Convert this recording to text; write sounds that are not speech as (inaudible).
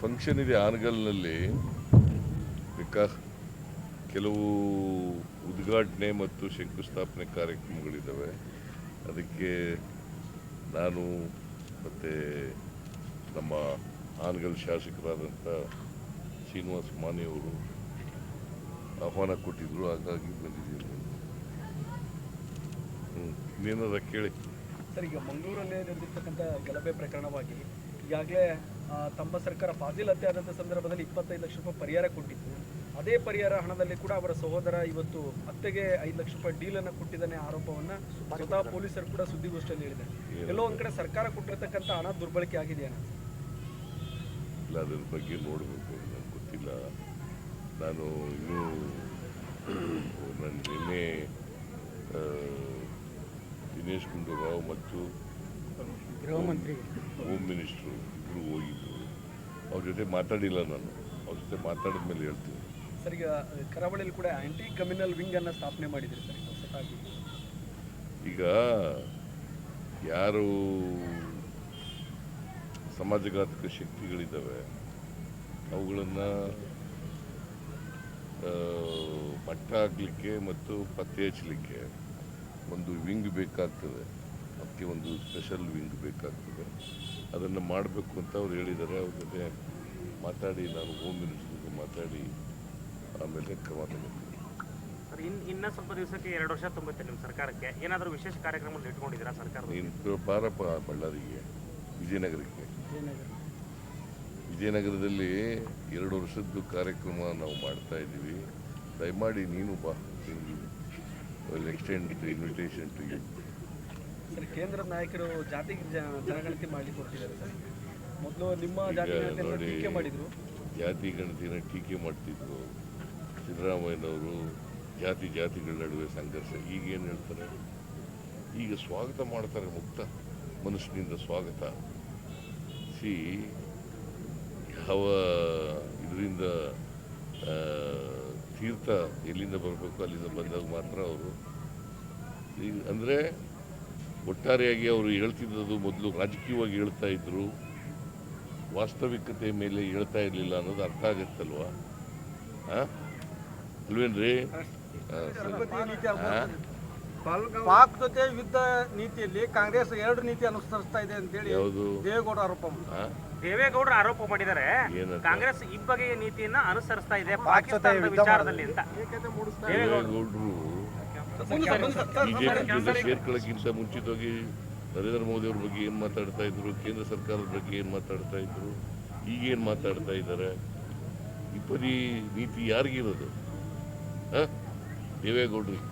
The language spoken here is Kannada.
ಫಂಕ್ಷನ್ ಇದೆ ಆನಗಲ್ನಲ್ಲಿ. ಬೇಕಾ ಕೆಲವು ಉದ್ಘಾಟನೆ ಮತ್ತು ಶಂಕುಸ್ಥಾಪನೆ ಕಾರ್ಯಕ್ರಮಗಳಿದ್ದಾವೆ ಅದಕ್ಕೆ ನಾನು ಮತ್ತು ನಮ್ಮ ಆನಗಲ್ ಶಾಸಕರಾದಂಥ ಶ್ರೀನಿವಾಸ ಮಾನೆಯವರು ಆಹ್ವಾನ ಕೊಟ್ಟಿದ್ದರು ಹಾಗಾಗಿ ಬಂದಿದ್ದೀನಿ. ಹ್ಞೂ ಇನ್ನೇನಾರ ಕೇಳಿ. ಸರ್, ಈಗ ಮಂಗಳೂರಲ್ಲೇ ನಡೆದಿರ್ತಕ್ಕಂಥ ಗಲಭೆ ಪ್ರಕರಣವಾಗಿ ಈಗಾಗಲೇ ತಮ್ಮ ಸರ್ಕಾರ ಫಾಜಿಲ್ ಹತ್ಯೆ ಆದಂಥ ಸಂದರ್ಭದಲ್ಲಿ ಇಪ್ಪತ್ತೈದು ಲಕ್ಷ ರೂಪಾಯಿ ಪರಿಹಾರ ಕೊಟ್ಟಿತ್ತು. ಅದೇ ಪರಿಹಾರ ಹಣದಲ್ಲಿ ಕೂಡ ಅವರ ಸಹೋದರ ಇವತ್ತು ಅತ್ತೆಗೆ ಐದು ಲಕ್ಷ ರೂಪಾಯಿ ಡೀಲನ್ನು ಕೊಟ್ಟಿದ್ದಾನೆ ಆರೋಪವನ್ನ ಸ್ವತಃ ಪೊಲೀಸರು ಕೂಡ ಸುದ್ದಿಗೋಷ್ಠಿಯಲ್ಲಿ ಹೇಳಿದ್ದಾರೆ. ಎಲ್ಲೋ ಒಂದ್ ಕಡೆ ಸರ್ಕಾರ ಕೊಟ್ಟಿರ್ತಕ್ಕಂಥ ಹಣ ದುರ್ಬಳಕೆ ಆಗಿದೆಯಾ ಇಲ್ಲ ಅದ್ರ ಬಗ್ಗೆ ನೋಡಬೇಕು. ನನಗೆ ಗೊತ್ತಿಲ್ಲ. ನಾನು ಇನ್ನೂ (clears throat) ನಾನು ನಿನ್ನೆ ದಿನೇಶ್ ಗುಂಡೂರಾವ್ ಮತ್ತು ಗೃಹ ಮಂತ್ರಿ ಹೋಮ್ ಮಿನಿಸ್ಟ್ರು ಇಬ್ಬರು ಹೋಗಿದ್ರು. ಅವ್ರ ಜೊತೆ ಮಾತಾಡಿಲ್ಲ ನಾನು. ಅವ್ರ ಜೊತೆ ಮಾತಾಡಿದ ಮೇಲೆ ಹೇಳ್ತೀನಿ. ಸರ್ ಈಗ ಕರಾವಳಿಯಲ್ಲಿ ಕೂಡ ಆ್ಯಂಟಿ ಕಮ್ಯುನಲ್ ವಿಂಗ್ ಅನ್ನ ಸ್ಥಾಪನೆ ಮಾಡಿದ್ರಿ ಸರ್ ಹೊಸದಾಗಿ. ಈಗ ಯಾರು ಸಮಾಜಘಾತಕ ಶಕ್ತಿಗಳಿದ್ದಾವೆ ಅವುಗಳನ್ನು ಮಟ್ಟ ಹಾಕಲಿಕ್ಕೆ ಮತ್ತು ಪತ್ತೆ ಹಚ್ಚಲಿಕ್ಕೆ ಒಂದು ವಿಂಗ್ ಬೇಕಾಗ್ತದೆ. ಅದಕ್ಕೆ ಒಂದು ಸ್ಪೆಷಲ್ ವಿಂಗ್ ಬೇಕಾಗ್ತದೆ. ಅದನ್ನು ಮಾಡಬೇಕು ಅಂತ ಅವ್ರು ಹೇಳಿದ್ದಾರೆ. ಅವ್ರ ಜೊತೆ ಮಾತಾಡಿ ನಾನು ಹೋಮ್ ಮಿನಿಸ್ಟರ್ ಜೊತೆ ಮಾತಾಡಿ ಆಮೇಲೆ ಕ್ರಮ ತಗೊಳ್ತೀನಿ ಇನ್ನು ಇನ್ ಇನ್ನ ಸ್ವಲ್ಪ ದಿವಸಕ್ಕೆ ಎರಡು ವರ್ಷ ತುಂಬುತ್ತೆ ನಿಮ್ಮ ಸರ್ಕಾರಕ್ಕೆ. ಏನಾದರೂ ವಿಶೇಷ ಕಾರ್ಯಕ್ರಮ ಇಟ್ಕೊಂಡಿದ್ದೀರಾ ಸರ್ಕಾರ ಬಾರಪ್ಪ ಬಳ್ಳಾರಿಗೆ ವಿಜಯನಗರಕ್ಕೆ. ವಿಜಯನಗರದಲ್ಲಿ ಎರಡು ವರ್ಷದ್ದು ಕಾರ್ಯಕ್ರಮ ನಾವು ಮಾಡ್ತಾ ಇದ್ದೀವಿ. ದಯಮಾಡಿ ನೀನು ಬಾ extend invitation to you sir ಕೇಂದ್ರ ನಾಯಕರು ಜಾತಿ ಜನಗಣತಿ ಮಾಡ್ಲಿಕ್ಕೆ ಹೊರಟಿದ್ದಾರೆ ಸರ್. ಮೊದಲು ನಿಮ್ಮ ಜಾತಿ ನೋಡಿ ಟೀಕೆ ಮಾಡಿದ್ರು. ಜಾತಿ ಗಣತಿನ ಟೀಕೆ ಮಾಡ್ತಿದ್ರು. ಸಿದ್ದರಾಮಯ್ಯನವರು ಜಾತಿ ಜಾತಿಗಳ ನಡುವೆ ಸಂಘರ್ಷ. ಈಗ ಏನು ಹೇಳ್ತಾರೆ? ಈಗ ಸ್ವಾಗತ ಮಾಡ್ತಾರೆ ಮುಕ್ತ ಮನಸ್ಸಿನಿಂದ ಸ್ವಾಗತ. ಸಿ ಯಾವ ಇದರಿಂದ ತೀರ್ಥ ಎಲ್ಲಿಂದ ಬರಬೇಕು ಅಲ್ಲಿಂದ ಬಂದಾಗ ಮಾತ್ರ ಅವರು. ಈಗ ಅಂದರೆ ಒಟ್ಟಾರೆಯಾಗಿ ಅವರು ಹೇಳ್ತಿದ್ದದು ಮೊದಲು ರಾಜಕೀಯವಾಗಿ ಹೇಳ್ತಾ ಇದ್ರು, ವಾಸ್ತವಿಕತೆ ಮೇಲೆ ಹೇಳ್ತಾ ಇರಲಿಲ್ಲ ಅನ್ನೋದು ಅರ್ಥ ಆಗತ್ತಲ್ವಾ? ಅಲ್ವೇನ್ರಿ? ಪಾಕ್ ಜೊತೆ ಯುದ್ಧ ನೀತಿಯಲ್ಲಿ ಕಾಂಗ್ರೆಸ್ ಎರಡು ನೀತಿ ಅನುಸರಿಸ್ತಾ ಇದೆ ಅಂತೇಳಿ ಹೇಳಿ ದೇವೇಗೌಡ ಆರೋಪ. ದೇವೇಗೌಡರು ಆರೋಪ ಮಾಡಿದರೆ ಕಾಂಗ್ರೆಸ್ ಈ ಬಗೆಯ ನೀತಿಯನ್ನ ಅನುಸರಿಸ್ತಾ ಇದೆ ಪಾಕಿಸ್ತಾನದ ವಿಚಾರದಲ್ಲಿ ಅಂತ. ದೇವೇಗೌಡರು ಬಿಜೆಪಿ ಜೊತೆ ಸೇರ್ಕೊಳ್ಳೋಕ್ಕಿಂತ ಮುಂಚಿತವಾಗಿ ನರೇಂದ್ರ ಮೋದಿ ಅವ್ರ ಬಗ್ಗೆ ಏನು ಮಾತಾಡ್ತಾ ಇದ್ರು ಕೇಂದ್ರ ಸರ್ಕಾರದ ಬಗ್ಗೆ ಏನು ಮಾತಾಡ್ತಾ ಇದ್ರು ಈಗೇನು ಮಾತಾಡ್ತಾ ಇದ್ದಾರೆ? ಇಬ್ಬರಿ ನೀತಿ ಯಾರಿಗಿರೋದು? ಹಾಂ? ದೇವೇಗೌಡರಿಗೆ.